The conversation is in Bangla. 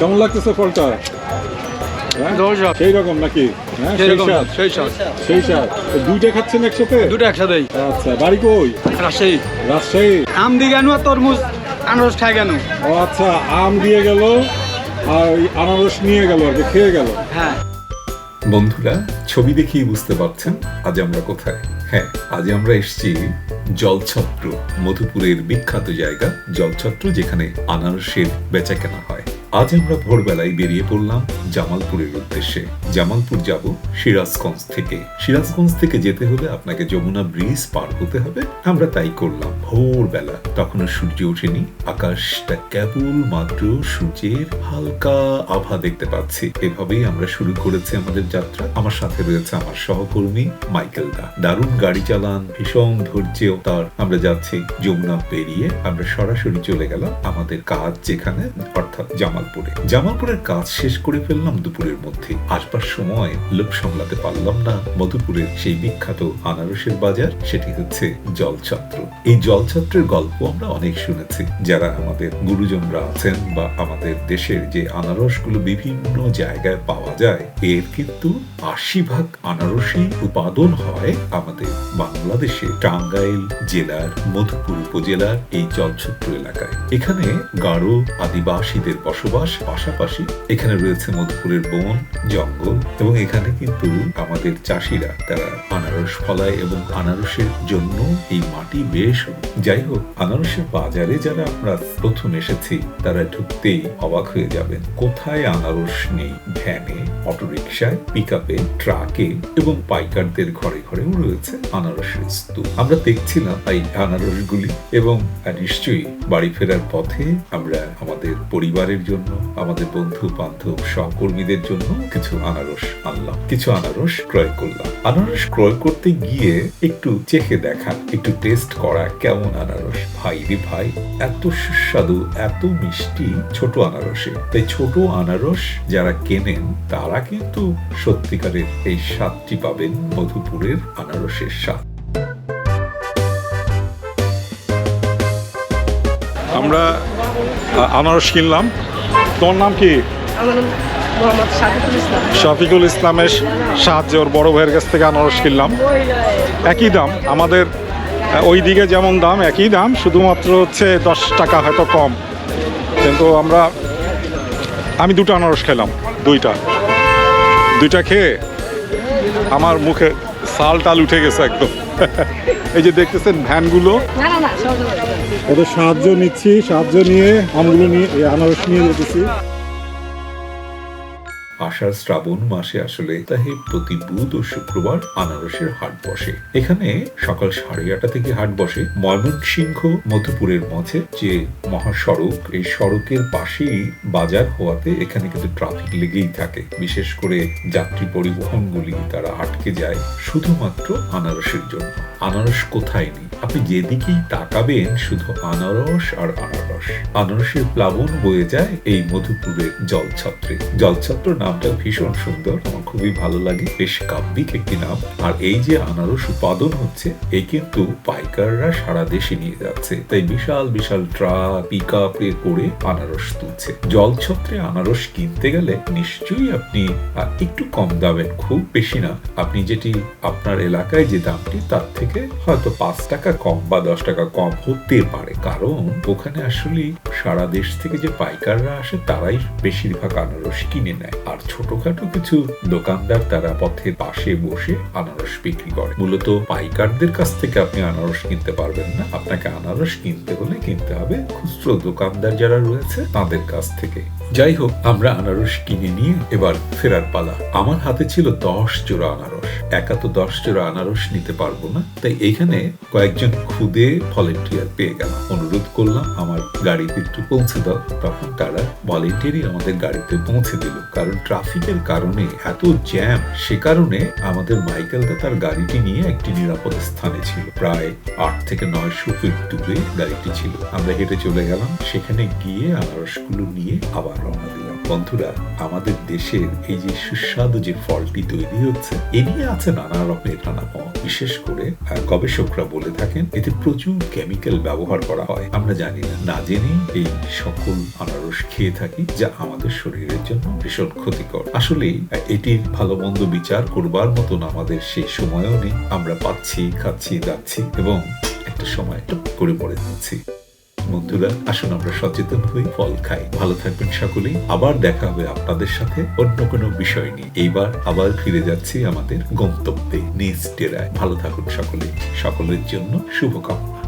কেমন লাগতেছে ফলটা? হ্যাঁ? সেই রকম নাকি? হ্যাঁ সেই স্বাদ। সেই স্বাদ। সেই স্বাদ। দুইটা খাচ্ছেন একসাথে? দুটো একসাথেই। আচ্ছা বাড়ি কই? রাজশাহী। রাজশাহী? আম দিয়ে কেন আর তরমুজ আনারস খায় কেন ও আচ্ছা আম দিয়ে গেল আর আনারস নিয়ে গেল আর খেয়ে গেল। হ্যাঁ। বন্ধুরা ছবি দেখেই বুঝতে পারছেন আজ আমরা কোথায়। হ্যাঁ আজ আমরা এসেছি জলছত্র মধুপুরের বিখ্যাত জায়গা জলছত্র যেখানে আনারসের বেচা কেনা হয়। আজ আমরা ভোরবেলায় বেরিয়ে পড়লাম জামালপুরের উদ্দেশ্যে। জামালপুর যাব সিরাজগঞ্জ থেকে। সিরাজগঞ্জ থেকে যেতে হলে আপনাকে যমুনা ব্রিজ পার হতে হবে। আমরা তাই করলাম ভোরবেলা। তখনও সূর্য ওঠেনি। আকাশটা কেবল মাত্র সূর্যের হালকা আভা দেখতে পাচ্ছি। এভাবেই আমরা শুরু করেছি আমাদের যাত্রা। আমার সাথে রয়েছে আমার সহকর্মী মাইকেল দা। দারুণ গাড়ি চালান, ভীষণ ধৈর্য তার। আমরা যাচ্ছি যমুনা পেরিয়ে। আমরা সরাসরি চলে গেলাম আমাদের কাজ যেখানে, অর্থাৎ জামালপুরে। জামালপুরের কাজ শেষ করে ফেললাম দুপুরের মধ্যে আসবার সময় লোক সামলাতে পারলাম না। মধুপুরের সেই বিখ্যাত আনারসের বাজার, সেটি হচ্ছে জলছত্র। এই জলছত্রের গল্প আমরা অনেক শুনেছি। যারা আমাদের গুরুজনরা আছেন বা আমাদের দেশের যে আনারসগুলো বিভিন্ন জায়গায় পাওয়া যায়, এর কিন্তু আশি ভাগ আনারসই উৎপাদন হয় আমাদের বাংলাদেশে। টাঙ্গাইল জেলার, মধুপুর উপজেলার এই জলছত্র এলাকায়। এখানে গাঢ় আদিবাসীদের বসবাস পাশাপাশি এখানে রয়েছে মধুপুরের বন, জঙ্গল এবং এখানে কিন্তু আমাদের চাষিরা, তারা আনারস ফলায় এবং আনারসের জন্য এই মাটি বেশ যাই হোক আনারসের বাজারে যারা আমরা প্রথম এসেছি, তারা ঢুকতেই অবাক হয়ে যাবেন। কোথায় আনারস নেই? ভ্যানে, অটোরিকশায় পিক আপে ট্রাকে এবং পাইকারদের ঘরে ঘরেও রয়েছে আনারসের স্তূপ। আমরা দেখছিলাম এই আনারসগুলি এবং নিশ্চয়ই বাড়ি ফেরার পথে আমরা আমাদের পরিবারের জন্য আমাদের বন্ধু, বান্ধব, সহকর্মীদের জন্য কিছু আনারস আনলাম। কিছু আনারস ক্রয় করলাম। আনারস ক্রয় করতে গিয়ে একটু চেখে দেখা একটু টেস্ট করা কেমন আনারস। ভাই রে ভাই, এত সুস্বাদু, এত মিষ্টি ছোট আনারসে তাই ছোট আনারস যারা কেনেন, তারা কিন্তু সত্যিকারের এই স্বাদটি পাবেন মধুপুরের আনারসের স্বাদ। আমরা আনারস কিনলাম। তোমার নাম কি? শফিকুল ইসলামের সাহায্যে ওর বড় ভাইয়ের কাছ থেকে আনারস কিনলাম। একই দাম আমাদের ওই দিকে যেমন দাম একই দাম শুধুমাত্র হচ্ছে দশ টাকা হয়তো কম। কিন্তু আমরা আমি দুটো আনারস খেলাম দুইটা। দুইটা খেয়ে আমার মুখে সাল টাল উঠে গেছে একদম। এই যে দেখতেছেন ভ্যানগুলো। না না না ওদের সাহায্য নিচ্ছি সাহায্য নিয়ে আমগুলো নিয়ে এই আনারস নিয়ে যেতেছি। আষাঢ় শ্রাবণ মাসে আসলে তাহে প্রতি বুধ ও শুক্রবার আনারসের হাট বসে। এখানে সকাল সাড়ে আটটা থেকে হাট বসে। ময়মনসিংহ, মধুপুরের মাঝে যে মহাসড়ক, এই সড়কের পাশেই বাজার হওয়াতে এখানে কিন্তু ট্রাফিক লেগেই থাকে। বিশেষ করে যাত্রী পরিবহনগুলি তারা আটকে যায় শুধুমাত্র আনারসের জন্য। আনারস কোথায় নেই? আপনি যেদিকেই তাকাবেন, শুধু আনারস আর আনারস। আনারসের প্লাবন বয়ে যায় এই মধুপুরের জলছত্রে। জলছত্র নামটা ভীষণ সুন্দর, আমার খুবই ভালো লাগে, বেশ কাব্যিক একটি নাম। আর এই যে আনারস উৎপাদন হচ্ছে এই কিন্তু পাইকাররা সারা দেশে নিয়ে যাচ্ছে। তাই বিশাল বিশাল ট্রাক পিক আপে করে আনারস তুলছে। জলছত্রে আনারস কিনতে গেলে নিশ্চয়ই আপনি একটু কম দামের, খুব বেশি না। আপনি যেটি আপনার এলাকায় যে দামটি, তার থেকে হয়তো পাঁচ টাকা কম বা দশ টাকা কম হতে পারে। কারণ ওখানে আসলে সারা দেশ থেকে যে পাইকাররা আসে, তারাই বেশিরভাগ আনারস কিনে নেয়। আর ছোটখাটো কিছু দোকানদার তারা পথের পাশে বসে আনারস বিক্রি করে। মূলত পাইকারদের কাছ থেকে আপনি আনারস কিনতে পারবেন না। আপনাকে আনারস কিনতে হলে কিনতে হবে খুচরো দোকানদার যারা রয়েছে, তাদের কাছ থেকে। যাই হোক আমরা আনারস কিনে নিয়ে এবার ফেরার পালা। আমার হাতে ছিল দশ জোড়া আনারস। একা তো দশ জোড়া আনারস নিতে পারব না। তাই এইখানে কয়েকজন খুদে ভলেন্টিয়ার পেয়ে গেলাম। অনুরোধ করলাম, আমার গাড়িতে একটু পৌঁছে দাও। তখন তারা ভলেন্টিয়ারই আমাদের গাড়িতে পৌঁছে দিল। কারণ ট্রাফিকের কারণে এত জ্যাম, সে কারণে আমাদের মাইকেলটা তার গাড়িটি নিয়ে একটি নিরাপদ স্থানে ছিল। প্রায় আট থেকে নয়শো ফিট দূরে গাড়িটি ছিল। আমরা হেঁটে চলে গেলাম। সেখানে গিয়ে আনারসগুলো নিয়ে আবার রওনা দিলাম বন্ধুরা, আমাদের দেশের এই যে সুস্বাদু যে ফলটি তৈরি হচ্ছে, এ নিয়ে আছে নানা রকমের নানা মত বিশেষ করে গবেষকরা বলে থাকেন, এতে প্রচুর কেমিক্যাল ব্যবহার করা হয়। আমরা জানি না না জেনেই এই সকল আনারস খেয়ে থাকি, যা আমাদের শরীরের জন্য ভীষণ ক্ষতিকর। আসলে, এটির ভালো মন্দ বিচার করবার মতন আমাদের সেই সময়ও নেই। আমরা পাচ্ছি, খাচ্ছি, যাচ্ছি এবং একটা সময় করে পড়ে যাচ্ছি। বন্ধুরা, আসুন আমরা সচেতন হই, ফল খাই। ভালো থাকবেন সকলেই। আবার দেখা হবে আপনাদের সাথে অন্য কোনো বিষয় নিয়ে। এইবার আবার ফিরে যাচ্ছি আমাদের গন্তব্যে, নিজ টেরায় ভালো থাকুন সকলে সকলের জন্য শুভকামনা।